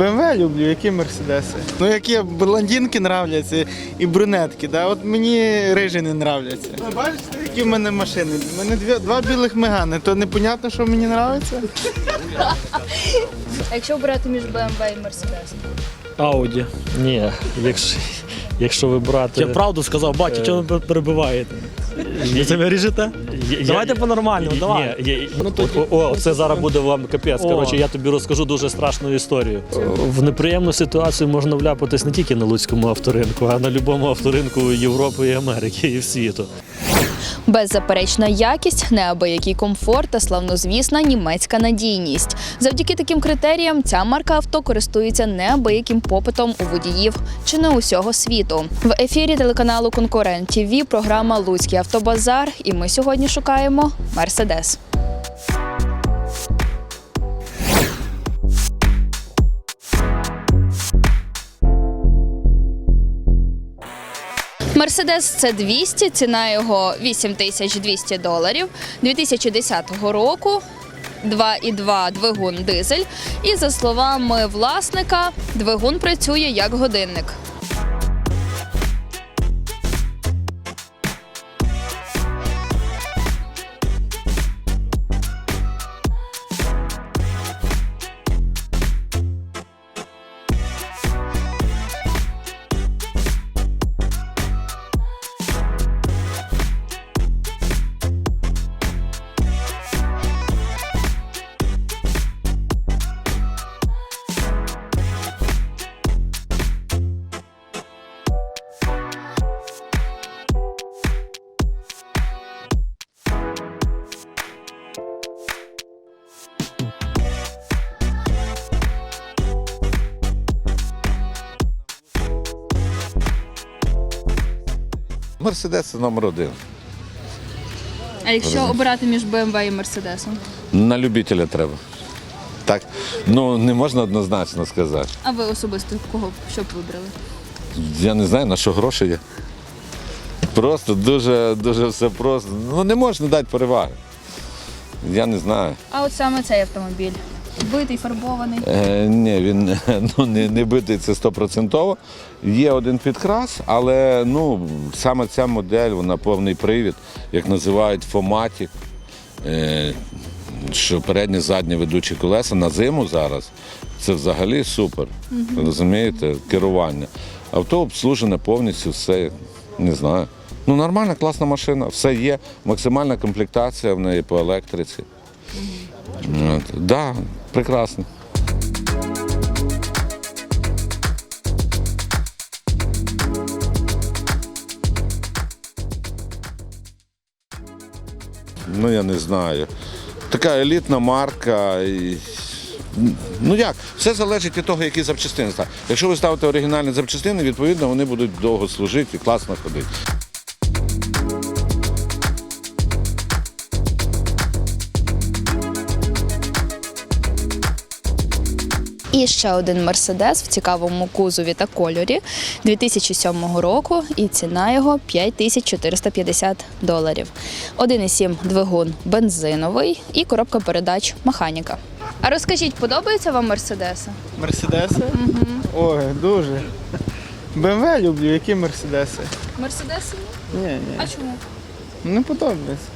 БМВ люблю, які мерседеси. Ну, які блондинки нравляться і брюнетки, да? от мені рижі не нравляться. Ну, бачите, які в мене машини? У мене дві, два білих мегани, то непонятно, що мені нравиться. А якщо обирати між BMW і Mercedes? Ауді. Ні, якщо, якщо ви брати. Я правду сказав, батя, чого ви перебиваєте? Це ви ріжете? Давайте по-нормальному, давай. о, о, це зараз буде вам капець. Коротше, я тобі розкажу дуже страшну історію. В неприємну ситуацію можна вляпатись не тільки на Луцькому авторинку, а на будь-якому авторинку Європи і Америки і світу. Беззаперечна якість, неабиякий комфорт та славнозвісна німецька надійність. Завдяки таким критеріям ця марка авто користується неабияким попитом у водіїв чи не усього світу. В ефірі телеканалу Конкурент ТВ програма Луцький автобазар. І ми сьогодні шукаємо Мерседес. Мерседес це 200, ціна його 8200 доларів 2010 року. 2,2 двигун дизель. І за словами власника, двигун працює як годинник. Мерседес це номер один. А якщо обирати між BMW і Мерседесом? На любителя треба. Так, ну не можна однозначно сказати. А ви особисто кого б- що б вибрали? Я не знаю, на що гроші є. Просто дуже, дуже все просто. Ну не можна дати переваги. Я не знаю. А от саме цей автомобіль. Битий, фарбований. Е, ні, він ну, не, не битий це стопроцентово. Є один підкрас, але ну, саме ця модель, вона повний привід, як називають фоматі. Е, що передні задні ведучі колеса на зиму зараз це взагалі супер. Розумієте, керування. Авто обслужене повністю, все, не знаю. Ну, нормальна, класна машина, все є, максимальна комплектація в неї по електриці. Так, да, прекрасно. Ну, я не знаю. Така елітна марка. Ну як, все залежить від того, які запчастини. ставите. Якщо ви ставите оригінальні запчастини, відповідно вони будуть довго служити і класно ходити. І ще один Мерседес в цікавому кузові та кольорі 2007 року, і ціна його 5450 доларів. 1,7 двигун бензиновий і коробка передач механіка. А розкажіть, подобаються вам Мерседеси? Мерседеси? Ой, дуже. БМВ люблю, які мерседеси. Мерседеси? Ні, ні. А чому? Не подобається.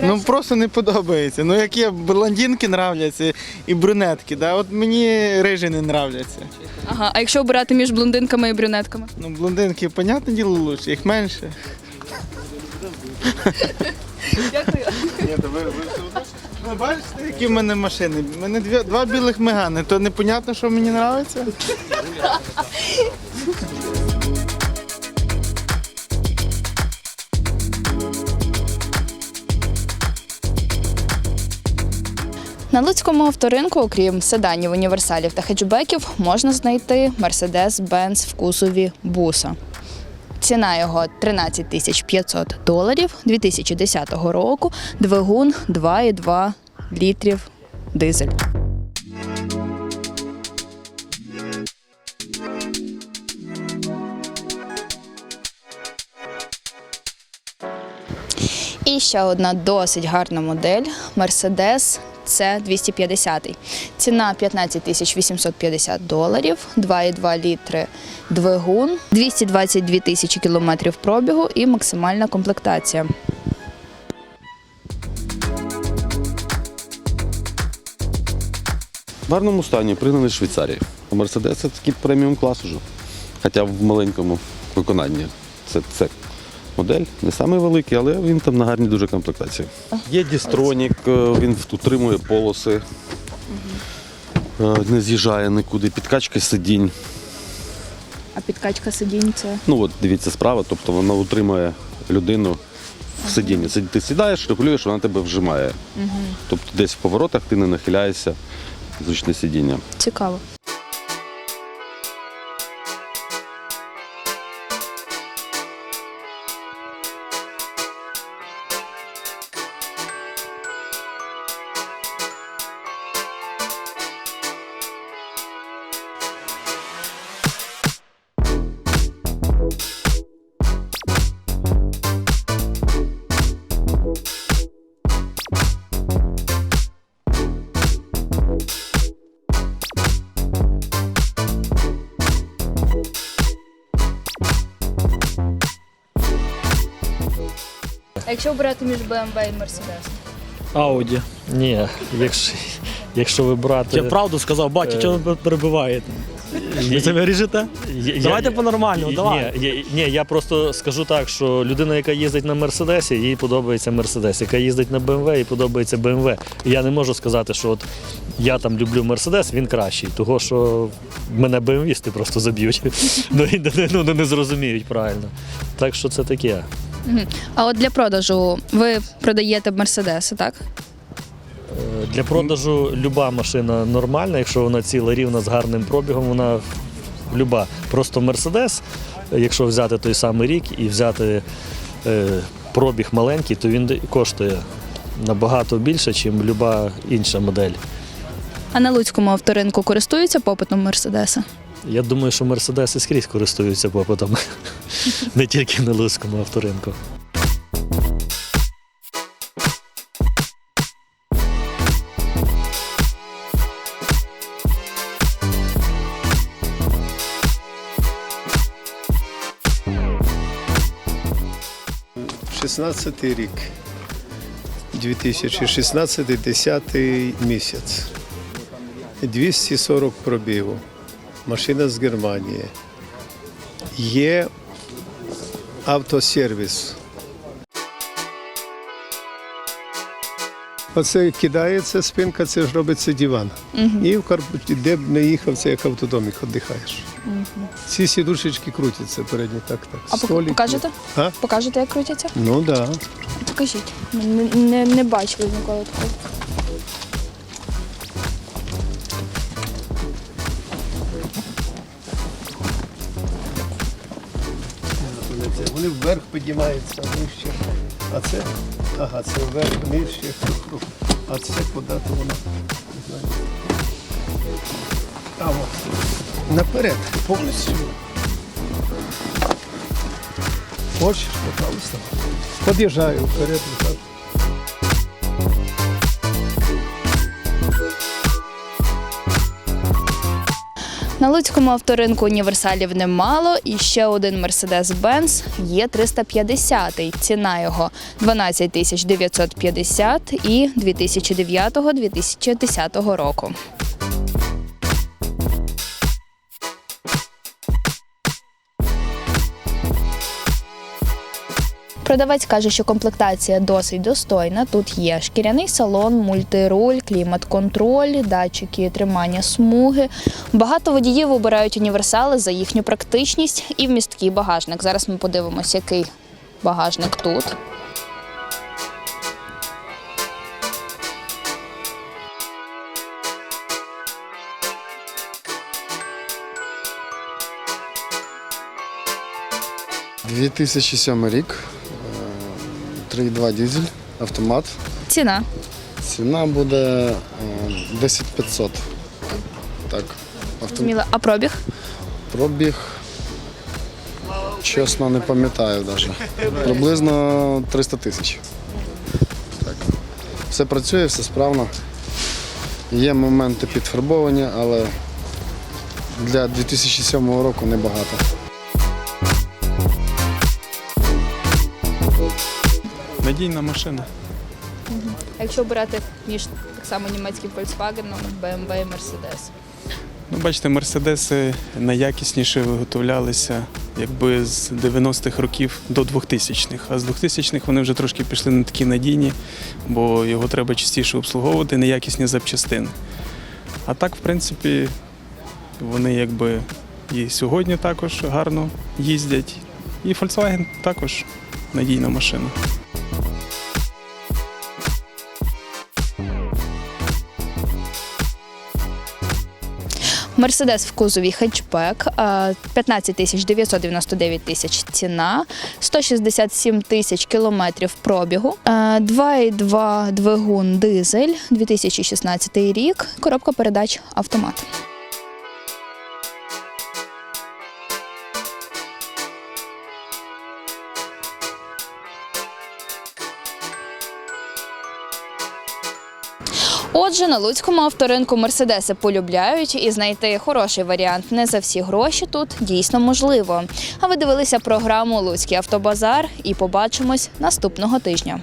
Ну просто не подобається. Ну які блондинки нравляться і брюнетки, да? от мені рижі не нравляться. Ага, а якщо обирати між блондинками і брюнетками? Ну, блондинки, понятне діло, лучше, їх менше. Дякую. Ні, то ви, ви Ну, бачите, які в мене машини? У мене дві, два білих мегани, то непонятно, що мені подобається. На Луцькому авторинку, окрім седанів, універсалів та хетчбеків, можна знайти Mercedes-Benz в кузові буса. Ціна його 13 тисяч 500 доларів 2010 року. Двигун 2,2 літрів дизель. І ще одна досить гарна модель Mercedes це 250-й. Ціна 15 тисяч 850 доларів, 2,2 літри двигун, 222 тисячі кілометрів пробігу і максимальна комплектація. В гарному стані, пригнаний з Швейцарії. Мерседес це такий преміум клас уже. Хоча в маленькому виконанні. Це, це модель, не самий великий, але він там на гарній дуже комплектації. Є дістронік, е, він утримує полоси, е, не з'їжджає нікуди, підкачка сидінь. А підкачка сидінь це Ну от дивіться справа, тобто вона утримує людину в сидінні. Сид- Ти сідаєш, регулюєш, вона тебе вжимає. Тобто десь в поворотах ти не нахиляєшся, зручне сидіння. цікаво. Якщо обирати між BMW і Mercedes? Ауді. Ні, якщо, якщо ви брати. Я правду сказав, батя, Е. чого ви перебиваєте? Ви це виріжете? Я- Давайте я- по-нормальному, Ні, давай. Ні, ні, я просто скажу так, що людина, яка їздить на Мерседесі, їй подобається Мерседес. Яка їздить на БМВ, їй подобається БМВ. Я не можу сказати, що от я там люблю Мерседес, він кращий. Того, що мене БМВісти просто заб'ють. Ну, і не- ну, не зрозуміють правильно. Так що це таке. А от для продажу ви продаєте Мерседеси, так? Е, Для продажу люба машина нормальна, якщо вона ціла рівна з гарним пробігом, вона люба. Просто Мерседес, якщо взяти той самий рік і взяти е, пробіг маленький, то він коштує набагато більше, ніж люба інша модель. А на Луцькому авторинку користуються попитом Мерседеса? Я думаю, що Мерседеси скрізь користуються попитом, не тільки на Луцькому авторинку. – 16 рік, 2016 10 місяць, 240 пробігу, машина з Германії. Є автосервіс. Оце кидається спинка, це ж робиться диван. І в карпуті, де б не їхав, це як автодомик віддихаєш. Ці сідушечки крутяться передні, так, так. А Столик покажете? А? Покажете, як крутяться? Ну так. Да. Покажіть. Не, не, не бачили ніколи такого. Це Вони вверх піднімаються нижче. А це, ага, це вверх, нижче. А це куди-то воно. А от. Наперед, повністю. Хочеш, пожалуйста. Під'їжджаю вперед. На Луцькому авторинку універсалів немало, і ще один Mercedes-Benz є 350. Ціна його 12 тисяч 950 і 2009-2010 року. Продавець каже, що комплектація досить достойна. Тут є шкіряний салон, мультируль, клімат-контроль, датчики тримання смуги. Багато водіїв обирають універсали за їхню практичність і вмісткий багажник. Зараз ми подивимося, який багажник тут. – 2007 рік, 3,2 дизель, автомат. Ціна Ціна буде е, 10 500. Так, автомат. зміла. А пробіг? Пробіг, чесно, не пам'ятаю навіть. Приблизно 300 тисяч. Так. Все працює, все справно. Є моменти підфарбовання, але для 2007 року небагато. Надійна машина. А якщо обирати між так само німецьким Volkswagen, BMW і Mercedes? Ну, бачите, мерседеси найякісніше виготовлялися якби з 90-х років до 2000-х. А з 2000-х вони вже трошки пішли на такі надійні, бо його треба частіше обслуговувати, неякісні запчастини. А так, в принципі, вони якби і сьогодні також гарно їздять. І Volkswagen також надійна машина. Мерседес в кузові хетчбек, е, 15 тисяч 999 тисяч ціна, 167 тисяч кілометрів пробігу, е, 2,2 двигун дизель, 2016 рік, коробка передач автомат. Отже, на луцькому авторинку мерседеси полюбляють і знайти хороший варіант не за всі гроші тут дійсно можливо. А ви дивилися програму Луцький автобазар і побачимось наступного тижня.